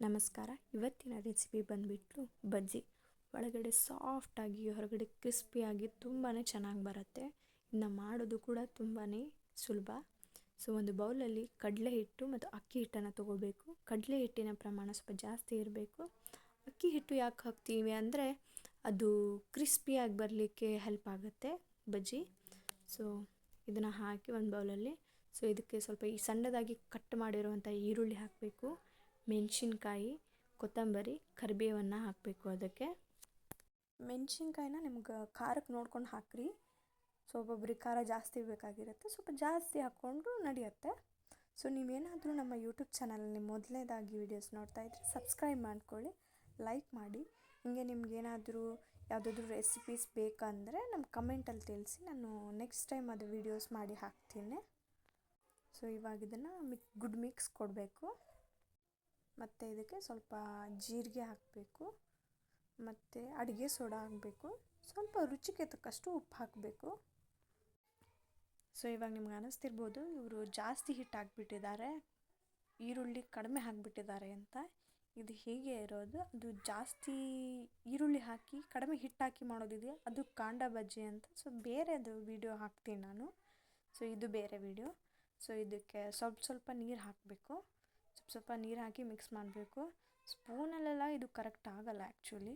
ನಮಸ್ಕಾರ. ಇವತ್ತಿನ ರೆಸಿಪಿ ಬಂದುಬಿಟ್ಟು ಬಜ್ಜಿ. ಒಳಗಡೆ ಸಾಫ್ಟಾಗಿ ಹೊರಗಡೆ ಕ್ರಿಸ್ಪಿಯಾಗಿ ತುಂಬಾ ಚೆನ್ನಾಗಿ ಬರುತ್ತೆ. ಇನ್ನು ಮಾಡೋದು ಕೂಡ ತುಂಬಾ ಸುಲಭ. ಸೊ ಒಂದು ಬೌಲಲ್ಲಿ ಕಡಲೆ ಹಿಟ್ಟು ಮತ್ತು ಅಕ್ಕಿ ಹಿಟ್ಟನ್ನು ತೊಗೋಬೇಕು. ಕಡಲೆ ಹಿಟ್ಟಿನ ಪ್ರಮಾಣ ಸ್ವಲ್ಪ ಜಾಸ್ತಿ ಇರಬೇಕು. ಅಕ್ಕಿ ಹಿಟ್ಟು ಯಾಕೆ ಹಾಕ್ತೀವಿ ಅಂದರೆ ಅದು ಕ್ರಿಸ್ಪಿಯಾಗಿ ಬರಲಿಕ್ಕೆ ಹೆಲ್ಪ್ ಆಗುತ್ತೆ ಬಜ್ಜಿ. ಸೊ ಇದನ್ನು ಹಾಕಿ ಒಂದು ಬೌಲಲ್ಲಿ ಸೊ ಇದಕ್ಕೆ ಸ್ವಲ್ಪ ಈ ಸಣ್ಣದಾಗಿ ಕಟ್ ಮಾಡಿರುವಂಥ ಈರುಳ್ಳಿ ಹಾಕಬೇಕು. ಮೆಣಸಿನ್ಕಾಯಿ, ಕೊತ್ತಂಬರಿ, ಕರಿಬೇವನ್ನು ಹಾಕಬೇಕು ಅದಕ್ಕೆ. ಮೆಣಸಿನ್ಕಾಯಿನ ನಿಮ್ಗೆ ಖಾರಕ್ಕೆ ನೋಡ್ಕೊಂಡು ಹಾಕ್ರಿ. ಸೊ ಒಬ್ಬೊಬ್ರಿಗೆ ಖಾರ ಜಾಸ್ತಿ ಬೇಕಾಗಿರುತ್ತೆ, ಸ್ವಲ್ಪ ಜಾಸ್ತಿ ಹಾಕ್ಕೊಂಡು ನಡೆಯುತ್ತೆ. ಸೊ, ನೀವೇನಾದರೂ ನಮ್ಮ ಯೂಟ್ಯೂಬ್ ಚಾನಲಲ್ಲಿ ಮೊದಲನೇದಾಗಿ ವೀಡಿಯೋಸ್ ನೋಡ್ತಾ ಇದ್ದರೆ ಸಬ್ಸ್ಕ್ರೈಬ್ ಮಾಡ್ಕೊಳ್ಳಿ ಲೈಕ್ ಮಾಡಿ. ಹಿಂಗೆ ನಿಮ್ಗೇನಾದರೂ ಯಾವುದಾದ್ರೂ ರೆಸಿಪೀಸ್ ಬೇಕಂದರೆ ನಮ್ಮ ಕಮೆಂಟಲ್ಲಿ ತಿಳಿಸಿ, ನಾನು ನೆಕ್ಸ್ಟ್ ಟೈಮ್ ಅದು ವೀಡಿಯೋಸ್ ಮಾಡಿ ಹಾಕ್ತೀನಿ. ಸೊ ಇವಾಗ ಇದನ್ನು ಮಿಕ್ ಗುಡ್ ಮಿಕ್ಸ್ ಕೊಡಬೇಕು. ಮತ್ತು ಇದಕ್ಕೆ ಸ್ವಲ್ಪ ಜೀರಿಗೆ ಹಾಕಬೇಕು, ಮತ್ತು ಅಡುಗೆ ಸೋಡಾ ಹಾಕಬೇಕು, ಸ್ವಲ್ಪ ರುಚಿಗೆ ತಕ್ಕಷ್ಟು ಉಪ್ಪು ಹಾಕಬೇಕು. ಸೊ ಇವಾಗ ನಿಮ್ಗೆ ಅನ್ನಿಸ್ತಿರ್ಬೋದು ಇವರು ಜಾಸ್ತಿ ಹಿಟ್ಟು ಹಾಕ್ಬಿಟ್ಟಿದ್ದಾರೆ, ಈರುಳ್ಳಿ ಕಡಿಮೆ ಹಾಕಿಬಿಟ್ಟಿದ್ದಾರೆ ಅಂತ. ಇದು ಹೀಗೆ ಇರೋದು, ಅದು ಜಾಸ್ತಿ ಈರುಳ್ಳಿ ಹಾಕಿ ಕಡಿಮೆ ಹಿಟ್ಟು ಹಾಕಿ ಮಾಡೋದಿದೆಯಾ? ಅದು ಕಾಂಡ ಬಜ್ಜಿ ಅಂತ. ಸೊ ಬೇರೆದು ವಿಡಿಯೋ ಹಾಕ್ತೀನಿ ನಾನು. ಸೊ ಇದು ಬೇರೆ ವಿಡಿಯೋ ಸೊ ಇದಕ್ಕೆ ಸ್ವಲ್ಪ ಸ್ವಲ್ಪ ನೀರು ಹಾಕಬೇಕು. ಸ್ವಲ್ಪ ಸ್ವಲ್ಪ ನೀರು ಹಾಕಿ ಮಿಕ್ಸ್ ಮಾಡಬೇಕು. ಸ್ಪೂನಲ್ಲೆಲ್ಲ ಇದು ಕರೆಕ್ಟ್ ಆಗಲ್ಲ ಆ್ಯಕ್ಚುಲಿ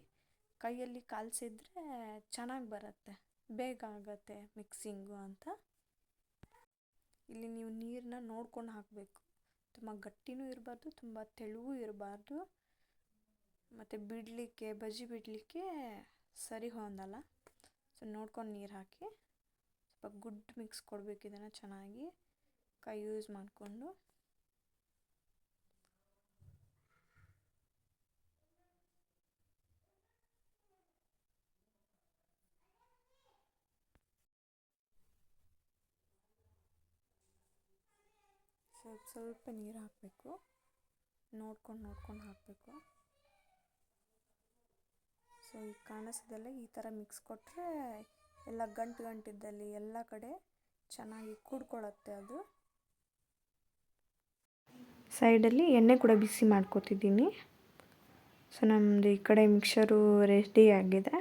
ಕೈಯಲ್ಲಿ ಕಾಲಿಸಿದ್ರೆ ಚೆನ್ನಾಗಿ ಬರುತ್ತೆ. ಬೇಗ ಆಗುತ್ತೆ ಮಿಕ್ಸಿಂಗು ಅಂತ. ಇಲ್ಲಿ ನೀವು ನೀರನ್ನ ನೋಡ್ಕೊಂಡು ಹಾಕಬೇಕು. ತುಂಬ ಗಟ್ಟಿನೂ ಇರಬಾರ್ದು, ತುಂಬ ತೆಳುವೂ ಇರಬಾರ್ದು. ಮತ್ತು ಬಿಡಲಿಕ್ಕೆ, ಬಜ್ಜಿ ಬಿಡಲಿಕ್ಕೆ ಸರಿ ಹೊಂದಲ್ಲ ಸೊ ನೋಡ್ಕೊಂಡು ನೀರು ಹಾಕಿ ಸ್ವಲ್ಪ ಗುಡ್ ಮಿಕ್ಸ್ ಕೊಡಬೇಕು ಇದನ್ನು ಚೆನ್ನಾಗಿ. ಕೈ ಯೂಸ್ ಮಾಡಿಕೊಂಡು. ಸ್ವಲ್ಪ ಸ್ವಲ್ಪ ನೀರು ಹಾಕಬೇಕು. ನೋಡ್ಕೊಂಡು ನೋಡ್ಕೊಂಡು ಹಾಕಬೇಕು. ಸೊ ಈಗ ಕಾಣಿಸೋದೆಲ್ಲ ಈ ಥರ ಮಿಕ್ಸ್ ಕೊಟ್ಟರೆ ಎಲ್ಲ ಗಂಟು ಗಂಟಿದ್ದಲ್ಲಿ ಎಲ್ಲ ಕಡೆ ಚೆನ್ನಾಗಿ ಕೂಡ್ಕೊಳ್ಳುತ್ತೆ ಅದು. ಸೈಡಲ್ಲಿ ಎಣ್ಣೆ ಕೂಡ ಬಿಸಿ ಮಾಡ್ಕೋತಿದ್ದೀನಿ. ಸೊ ನಮ್ಮದು ಈ ಕಡೆ ಮಿಕ್ಸರು ರೆಡಿ ಆಗಿದೆ.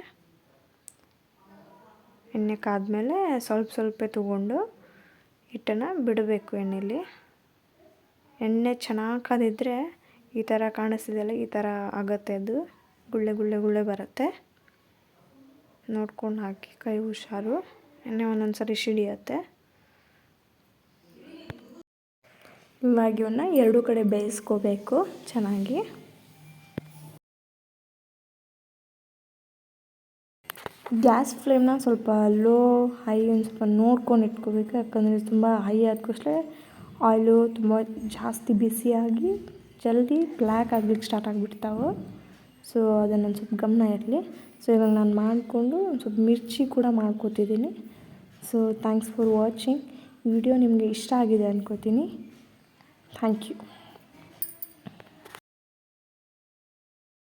ಎಣ್ಣೆ ಕಾದ್ಮೇಲೆ ಸ್ವಲ್ಪ ಸ್ವಲ್ಪ ತೊಗೊಂಡು ಹಿಟ್ಟನ್ನು ಬಿಡಬೇಕು ಎಣ್ಣೆಲಿ. ಎಣ್ಣೆ ಚೆನ್ನಾಗಿ ಕಾದಿದ್ರೆ ಈ ಥರ ಕಾಣಿಸ್ತಿದೆಯಲ್ಲ, ಈ ಥರ ಆಗುತ್ತೆ ಅದು. ಗುಳ್ಳೆ ಗುಳ್ಳೆ ಗುಳ್ಳೆ ಬರುತ್ತೆ. ನೋಡ್ಕೊಂಡು ಹಾಕಿ, ಕೈ ಹುಷಾರು. ಎಣ್ಣೆ ಒಂದೊಂದು ಸರಿ ಸಿಡಿಯತ್ತೆ. ಇವಾಗ ಇವನ್ನ ಎರಡೂ ಕಡೆ ಬೇಯಿಸ್ಕೋಬೇಕು ಚೆನ್ನಾಗಿ. ಗ್ಯಾಸ್ ಫ್ಲೇಮ್ನ ಸ್ವಲ್ಪ ಲೋ, ಹೈ ಒಂದು ಸ್ವಲ್ಪ ನೋಡ್ಕೊಂಡು ಇಟ್ಕೋಬೇಕು, ಯಾಕಂದರೆ ತುಂಬ ಹೈ ಆದ ಕೂಡಲೇ ಆಯಿಲು ತುಂಬ ಜಾಸ್ತಿ ಬಿಸಿಯಾಗಿ ಜಲ್ದಿ ಬ್ಲ್ಯಾಕ್ ಆಗ್ಲಿಕ್ಕೆ ಸ್ಟಾರ್ಟ್ ಆಗಿಬಿಡ್ತಾವೆ. ಸೊ ಅದನ್ನು ಒಂದು ಸ್ವಲ್ಪ ಗಮನ ಇರಲಿ ಸೊ ಇವಾಗ ನಾನು ಮಾಡಿಕೊಂಡು ಒಂದು ಸ್ವಲ್ಪ ಮಿರ್ಚಿ ಕೂಡ ಮಾಡ್ಕೋತಿದ್ದೀನಿ. So thanks for watching video ನಿಮಗೆ ಇಷ್ಟ ಆಗಿದೆ ಅಂದ್ಕೋತೀನಿ ಥ್ಯಾಂಕ್ ಯು